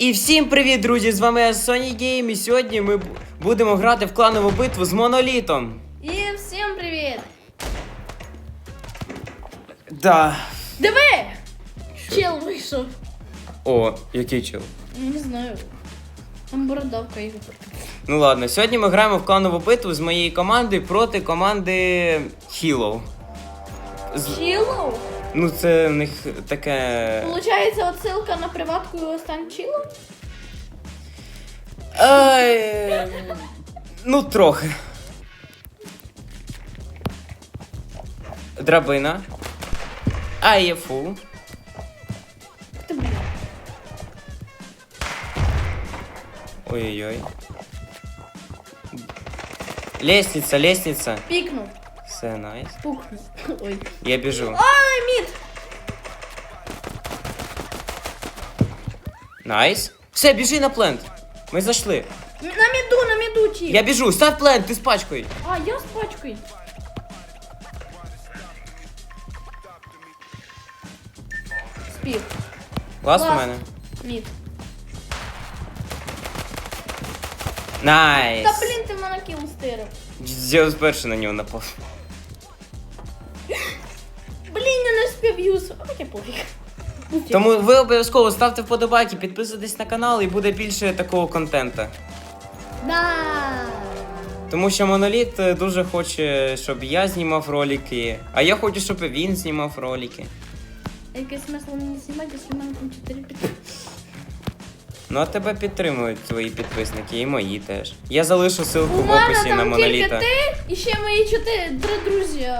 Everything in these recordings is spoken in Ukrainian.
І всім привіт, друзі! З вами я Sony Game, і сьогодні ми будемо грати в кланову битву з монолітом. І всім привіт! Да. Диви! Чел вийшов. О, який чел. Не знаю. Там бородавка його. Ну ладно, сьогодні ми граємо в кланову битву з моєї команди проти команди Хілов. З-? Ну, це в них таке. Получається, отсилка на приватку і стан чіло? Ну, трохи. Драбина. А є фул. Ти блін. Ой-ой-ой. Лестница, лестница. Пікнув. Все, найс. Ой. Я біжу. Ай, мід! Найс. Все, біжи на плент. Ми зайшли. На міду, на міду ті. Я біжу, став плент, ти з пачкою. А, я з пачкою. Спів. Клас у мене. Мід. Найс. Та блін, ти мене кіл стирив. Зіос перший на нього напав. Блін, я не спів юз. А таке пофіг. Тому ви обов'язково ставте вподобайки, підписуйтесь на канал і буде більше такого контенту. Да. Тому що моноліт е, дуже хоче, щоб я знімав ролики, а я хочу, щоб і він знімав ролики. Який смисл мені знімати, якщо в мене там 4 підписки? Ну а тебе підтримують твої підписники і мої теж. Я залишу ссылку У в мене описі на там тільки моноліта. ти і ще мої чотири три друзі.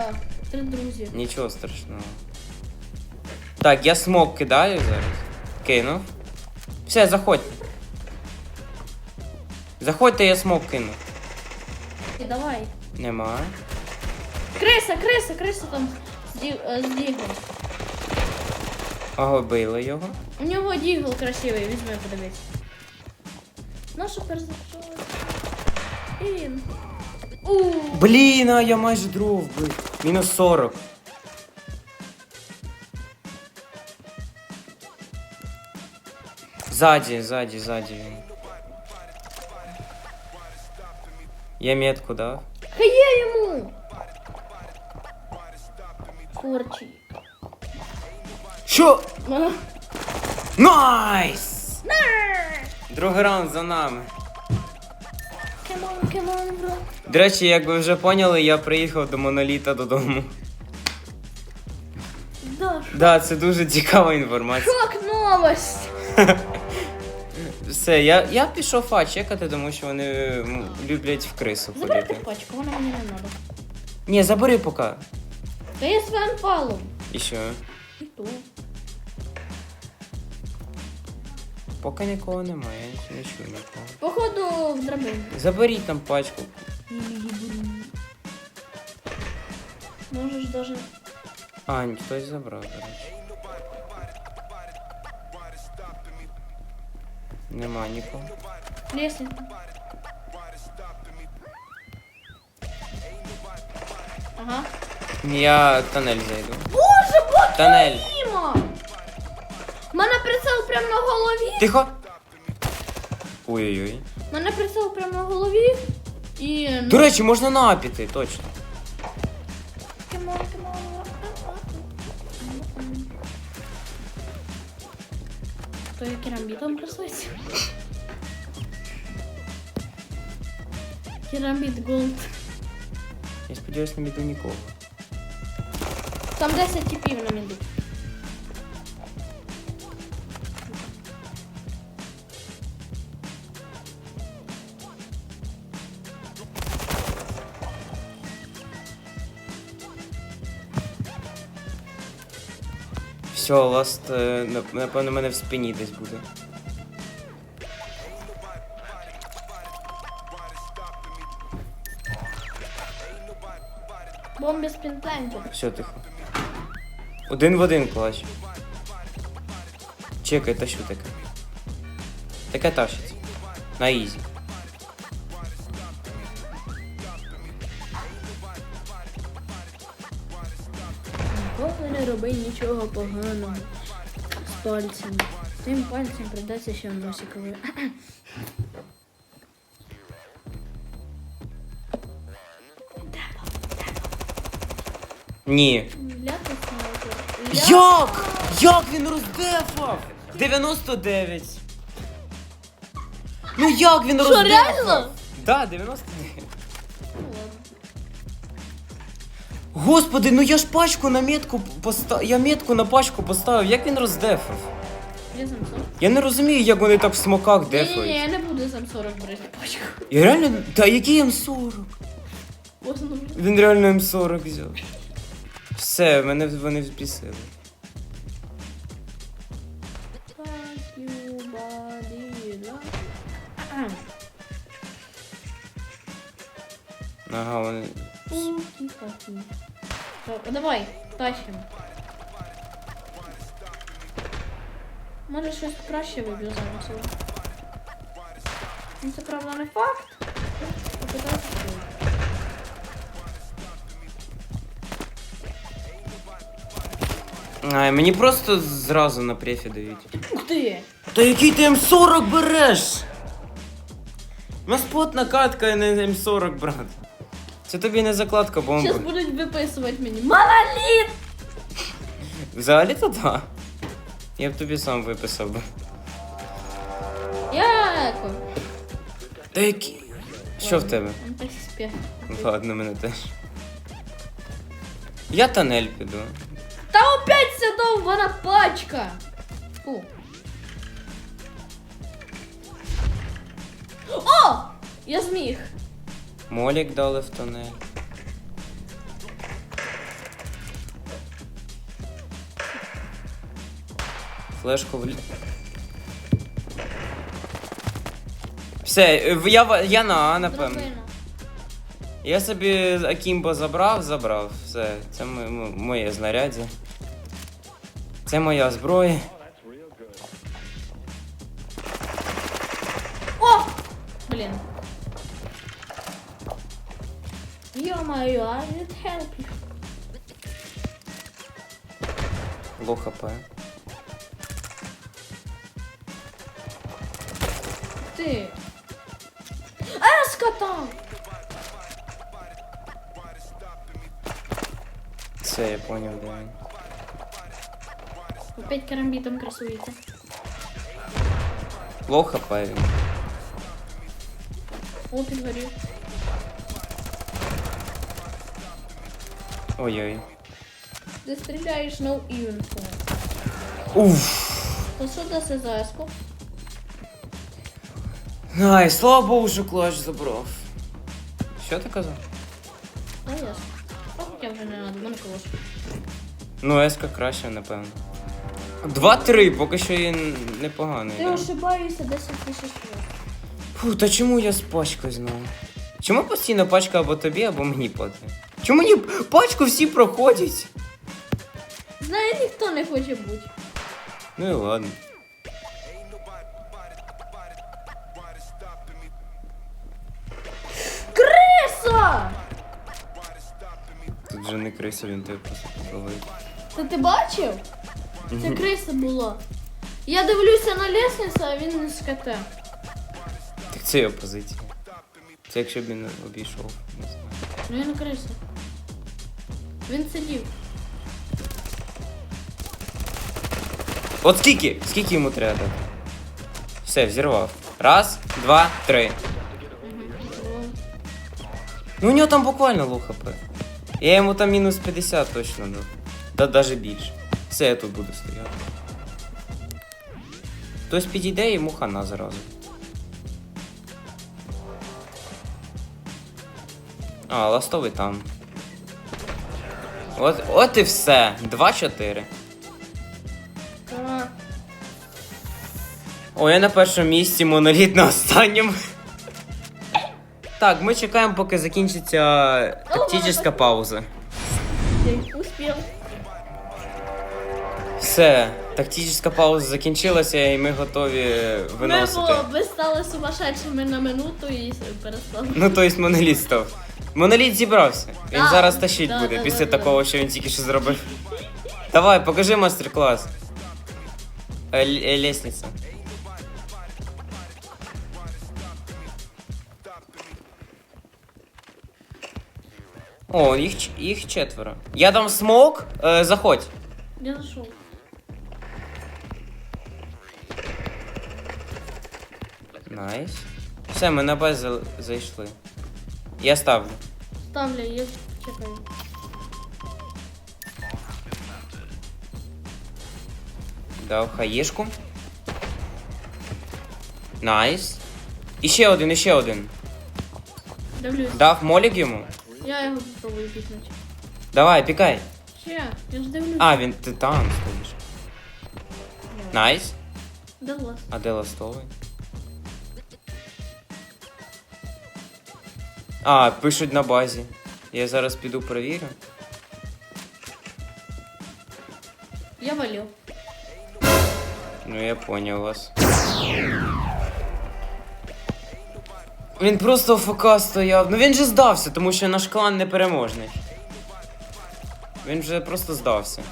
Три друзі. Нічого страшного. Так, я смок кидаю зараз. Кинув. Все, заходьте. Заходьте, я смок кину. І давай. Нема. Криса, криса, криса там з, ді... е, з діглом. Ого, били його. У нього дігл красивий, візьми подивись. Наша перезапчала. І він. У. Блін, а я майже дров бив. Мінус 40. Ззаді, ззаді, ззаді він. Я метку дав. Хай є йому. Корчі. Що? А. Найс! Другий раунд за нами. До речі, як ви вже поняли, я приїхав до моноліта додому. Да, Да, це дуже цікава інформація. шок новость. Все, я, я пішов фа чекати, тому що вони м, люблять в крису Забери ходити. пачку, вона мені не треба. Ні, забери поки. Та я своїм палом. І що? І то. Поки нікого немає, я нічого не чую нікого. Походу в драбину. Заберіть там пачку. Можеш даже. А, ні, хтось забрав, до речі. Нема нікого. Лестница. Ага. Я тоннель зайду. Боже, бот Тоннель. У мене прицел прямо на голові. Тихо! Ой-ой-ой. У мене прицел прямо на голові. І. ну, До речі, можна напіти, точно. Come on. То я керамбітом красується. Керамбіт голд. Я сподіваюся, не біду нікого. Там 10 типів на міду. Все, ласт, е, нап- напевно, мене в спині десь буде. Бомбі з пінплентом. Все, тихо. Один в один клач. Чекай, та що таке? Таке тащиться. На ізі. Не роби нічого поганого з пальцями. Ти Цим пальцем придаться ще в носикові. Ні. Як? Як він роздефав? 99. Ну як він Що, роздефав? реально? Да, 99. Господи, ну я ж пачку на метку поставив. Я метку на пачку поставив. Як він роздефав? Я сам 40. Я не розумію, як вони так в смоках Ні, ні, дефають. я не буду сам 40 брати пачку. Я реально. Та який М40? В основному. Він реально М40 взяв. Все, мене вони взбісили. Fuck you, buddy, love. А, Ага, вони. Пуки-паки. Так, Давай, тащим. Може щось краще виб'ю зараз. Ну це правда не факт. Ай, мені просто зразу на префі дають. Ух ти! Та який ти М40 береш? У нас потна катка, а не М40, брат. Це тобі не закладка бомба. Зараз будуть виписувати мені. Моноліт! Взагалі то да. Я б тобі сам виписав би. Яко? Та які? Що в тебе? МПСП. Ладно, мене теж. Я тонель піду. Та опять ця довбана пачка! Фу. О! Я зміг. Молік дали в тонель. Флешку в... Все, я, я на А, напевно. Я собі Акімбо забрав, забрав. Все, це мо- мо- моє знаряддя. Це моя зброя. О! Блін. Ё-моё, I need help you. Ло хп. Ти. Еска там! Все, я поняв, де він. Опять карамбітом красується. Ло хп він. О, Ой-ой. Ти стріляєш no info. Уф. То що це за еску? Ай, слава Богу, що клач забрав. Що ти казав? А ясно. Ох, я вже не надо, мене колос. Ну, еска краще, напевно. 2-3, поки що є непоганий. Ти Да? ошибаєшся 10 тисяч. Фу, та чому я з пачкою знову? Чому постійно пачка або тобі, або мені падає? Чому мені пачку всі проходять? Знає, ніхто не хоче бути. Ну і ладно. Криса! Тут же не криса, він тебе просто попробує. Це ти бачив? Це криса була. Я дивлюся на лестницю, а він не КТ. Так це його позиція. Це якщо б він обійшов, не знаю. Ну він криса. Він сидів. От скільки? Скільки йому треба дати? Все, взірвав. Раз, два, три. Ну у нього там буквально лоу хп. Я йому там мінус 50 точно дав. Да даже більше. Все, я тут буду стояти. Хтось підійде і йому хана зразу. А, ластовий там. От, от і все. 2-4. Так. О, я на першому місці, моноліт на останньому. Так, ми чекаємо, поки закінчиться тактична пауза. Успів. Все, тактична пауза закінчилася і ми готові виносити. Ми, бо, ви стали сумасшедшими на минуту і перестали. Ну, то есть моноліт став. Моноліт зібрався. Він Да, зараз тащить да, буде да, після да, да. такого, що він тільки що зробив. Давай, покажи майстер-клас. Е, л- е, лестниця. О, їх, ч- їх четверо. Я дам смок, е, заходь. Я зайшов. Найс. Все, ми на базу за- зайшли. Я ставлю. Ставлю, я чекаю. Дав хаєшку. Найс. І ще один, і ще один. Дивлюсь. Дав молік йому. Я його попробую пікнути. Давай, пікай. Ще, я ж дивлюсь. А, він ти там стоїш. Найс. Де лас? А де ластовий? А, пишуть на базі. Я зараз піду перевірю. Я валю. Ну, я поняв вас. Він просто ФК стояв. Ну він же здався, тому що наш клан непереможний. Він вже просто здався.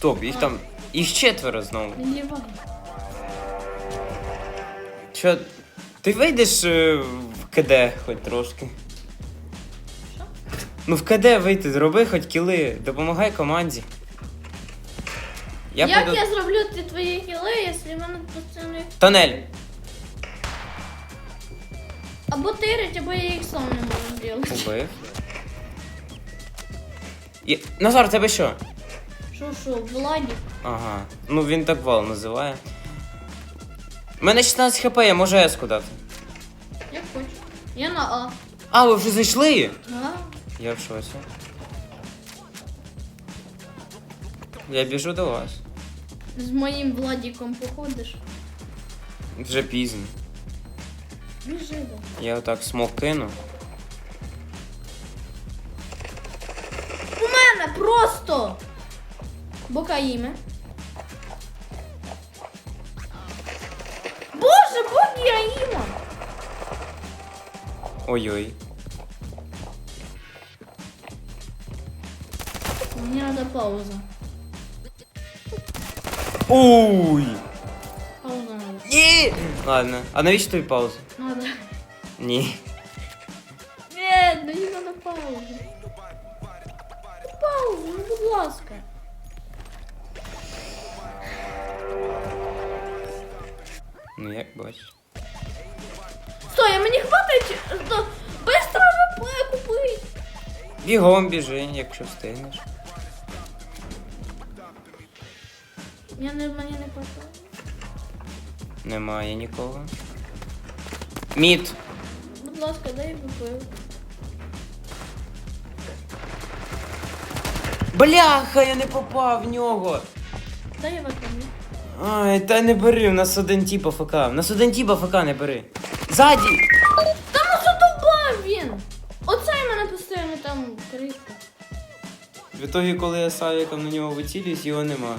Топ, їх там. Їх четверо знову. Що, ти вийдеш е, КД хоч трошки? Що? Ну в КД вийти, зроби хоч кіли, допомагай команді. Я Як піду... я зроблю ті твої хіли, якщо в мене постійно їх... Тонель! Або тирить, або я їх сам не можу зробити. Убив. І... Назар, тебе що? Що, що, Владі? Ага. Ну він так вал називає. У мене 16 хп, я можу еску дати. Я на А. А, ви вже зайшли? Да? Я в шоці. Я біжу до вас. З моїм Владіком походиш. Вже пізно. Біжи, да. Я отак смок кину. У мене просто! Бокаїме. Ой-ой. Мені треба пауза. Уй! Пауза надо. Ні! Ладно. А навіщо тобі пауза? Надо. Ні. Нет, мені треба пауза. Пауза, ну будь ласка. Ну як бачиш. Быстро ВП купить. Бігом біжи, якщо встигнеш. Я не, мені не хватає. Немає нікого. Мід. Будь ласка, дай ВП. Бляха, я не попав в нього. Дай я ВП. Ай, та не бери, у нас один тіп АФК. У нас один тіп АФК не бери. Ззаді! В мене там криска. В ітогі, коли я з Авіком на нього вицілюсь, його нема.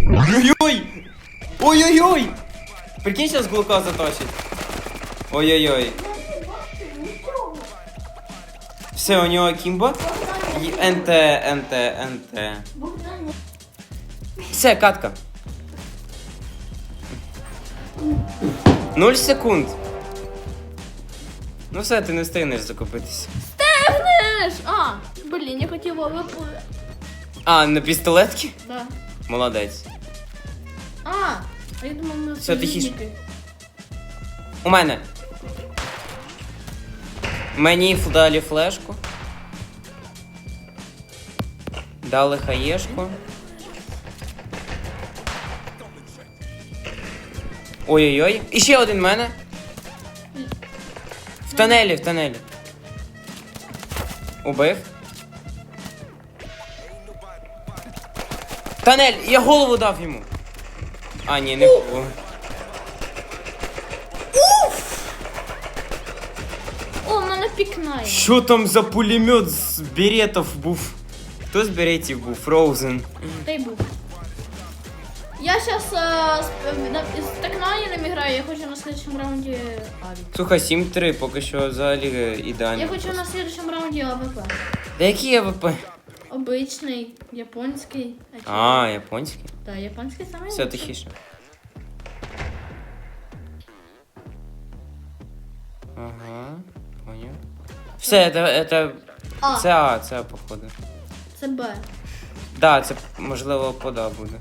Ой-ой-ой! Ой-ой-ой! Прикинь, сейчас глука затащит. Ой-ой-ой. Все, у него кимба. НТ, НТ, НТ. Все, катка. Нуль секунд. Ну все, ти не встигнеш закупитися. Стегнеш! А, блін, я хотіла ВП. А, на пістолетки? Да. Молодець. А, а я думав, ми Все, тихіше. союзники. У мене. Мені дали флешку. Дали хаєшку. Ой-ой-ой. І ще один в мене. В тонелі, в тонелі. Убив. Тонель! Я голову дав йому. А, ні, не голову. О, в мене пікнає. Що там за пулемет з беретів був? Хто з беретів був? Фроузен. Дай був. Я Я сейчас с, с Текнанinem играю, я хочу на следующем раунде Авик. Слухай, 7-3, поки що взагалі е, ідеально. Я хочу просто. на следующем раунде АВП. Да які АВП? Обычный, японский. А, чё? А, японський. Да, японский самый Все лучший. тихіше. Ага, понял. Все, это, это, А, це А, це А, походу. це Б. Да, це можливо пода буде.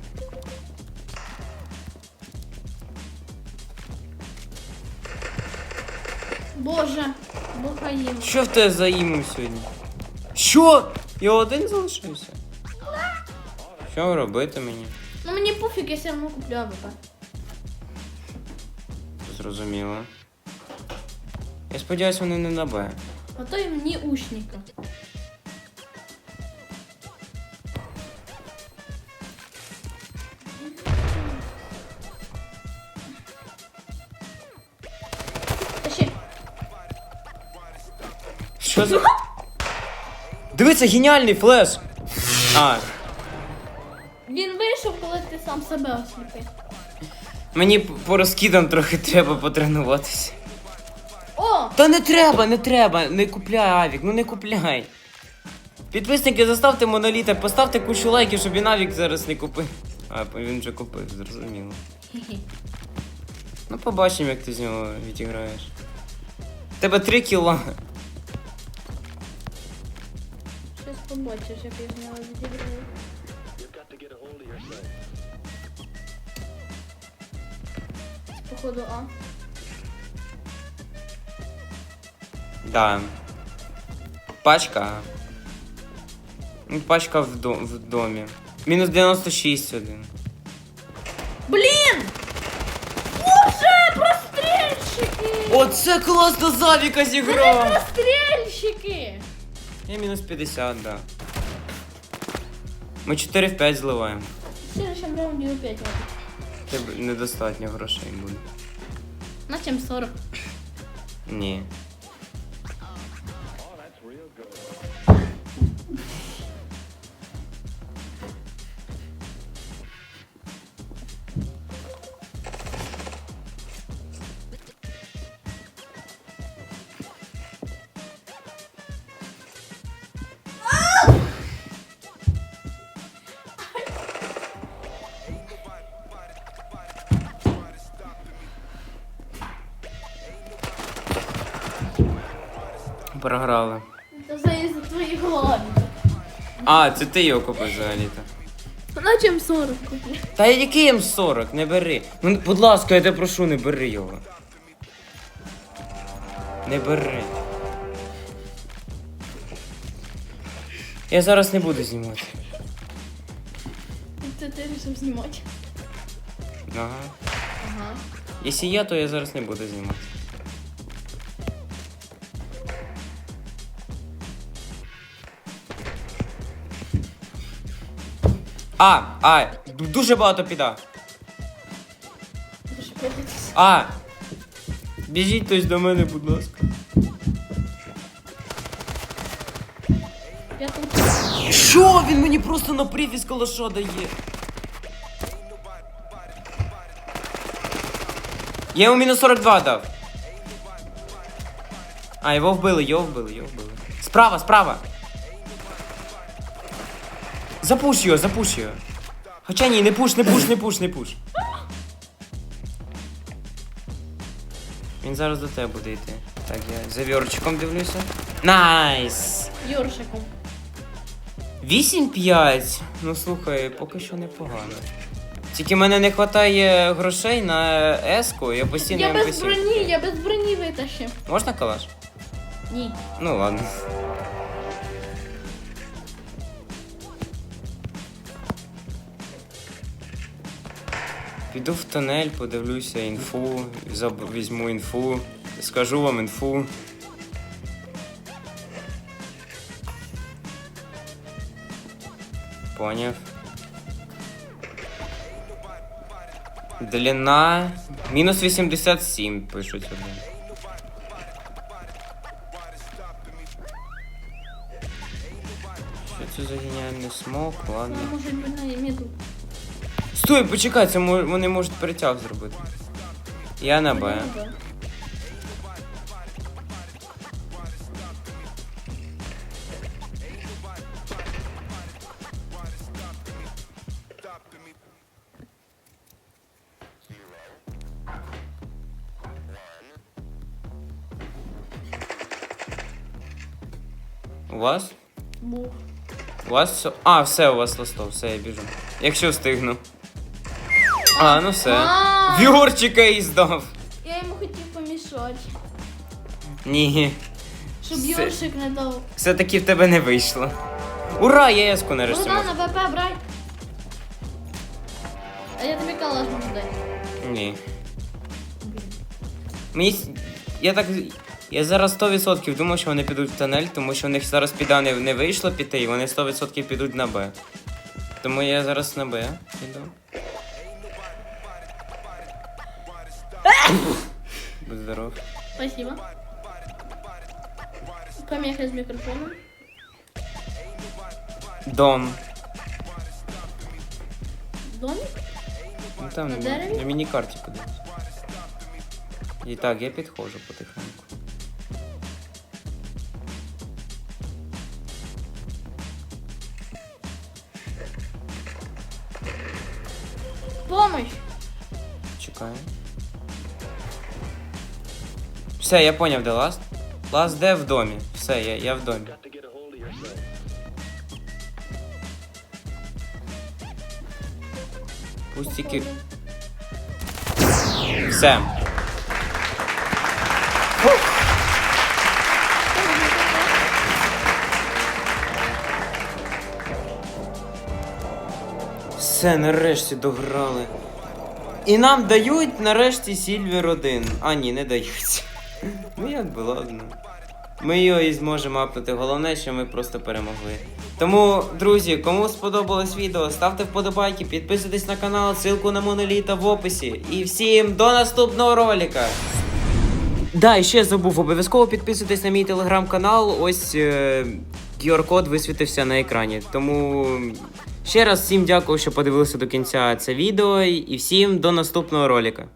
Боже, Бухаїм. Що в тебе за іму сьогодні? Що? Я один залишився? Що робити мені? Ну мені пофіг, я все одно куплю АВП. Зрозуміло. Я сподіваюся, вони не на Б. А то й мені ушника. Дивіться, геніальний флеш! А, Він вийшов, коли ти сам себе осліпив. мені по розкидам трохи треба потренуватися. О! Та не треба, не треба, не купляй Авік, ну не купляй. Підписники, заставте моноліта, поставте кучу лайків, щоб він Авік зараз не купив. А, він вже купив, зрозуміло. Ну побачимо, як ти з нього відіграєш. Тебе 3 кіла. Щось побачиш, як я з нього відіграю. Походу, А. Да. Пачка. Ну, пачка в, до, в домі. Мінус 96 один. Блін! Боже, прострільщики! Оце класно Завіка зіграв! Прострільщики! Я мінус 50, да. Ми 4 в 5 зливаємо. В следующем раунде опять надо. Тебе недостатньо грошей буде. На чем 40? Ні. Програли. Это за из-за твоих головы. А, це ти його купив взагалі-то. На чем 40 купи? Та який М40, не бери. Ну, будь ласка, я тебе прошу, не бери його. Не бери. Я зараз не буду знімати. Это ты решил снимать. Ага. Ага. Якщо я, то я зараз не буду знімати. А, а, дуже багато піда. А! Біжіть хтось до мене, будь ласка. Я тут. Що? Він мені просто на привіз калаша дає. Я йому мінус 42 дав. А, його вбили, його вбили, його вбили. Справа, справа. Запуш його, запуш його. Хоча ні, не пуш, не пуш, не пуш, не пуш. Він зараз до тебе буде йти. Так, я за вірчиком дивлюся. Найс! Ёршиком. 8-5. Ну слухай, поки що непогано. Тільки мене не вистачає грошей на еску, я постійно Я без МП7. броні, я без броні витащив. Можна калаш? Ні. Ну ладно. Піду в тунель, подивлюся інфу, візьму інфу, скажу вам інфу. Поняв. Длина. Мінус 87 пишуть один. Що це за геніальний смок? Ладно. Може на меду. Стой, почекай, це вони можуть перетяг зробити. Я на Б. У вас? Був. У вас все. А, все, у вас листов, все, я біжу. Якщо встигну. А, ну все. А. Вігорчика і здав. Я йому хотів помішати, Ні. щоб Все. Йоршик не дав. Все-таки в тебе не вийшло. Ура, я еску нарешті Богдан, можу. на ВП брай. А я тобі калаш можу дати. Ні. Мені. с- Я так. Я зараз 100% думав, що вони підуть в тунель, тому що в них зараз піда не, не вийшло піти, і вони 100% підуть на Б. Тому я зараз на Б піду. Будь здоров. Спасибо. Помеха з мікрофоном. Дом. Домик? Ну там На на, дереві? на міні-карті подивись. І так, я підходжу потихеньку. Все, я поняв, де ласт. Ласт де в домі. Все, я, я в домі. Пусть тільки. Все. Все, нарешті дограли. І нам дають нарешті Сільвер 1. А ні, не дають. Ну як би, ладно. Ми його і зможемо апнути. Головне, що ми просто перемогли. Тому, друзі, кому сподобалось відео, ставте вподобайки, підписуйтесь на канал, ссылку на моноліта в описі. І всім до наступного ролика! Да, і ще забув, обов'язково підписуйтесь на мій телеграм-канал. Ось е, QR-код висвітився на екрані. Тому ще раз всім дякую, що подивилися до кінця це відео, і всім до наступного ролика.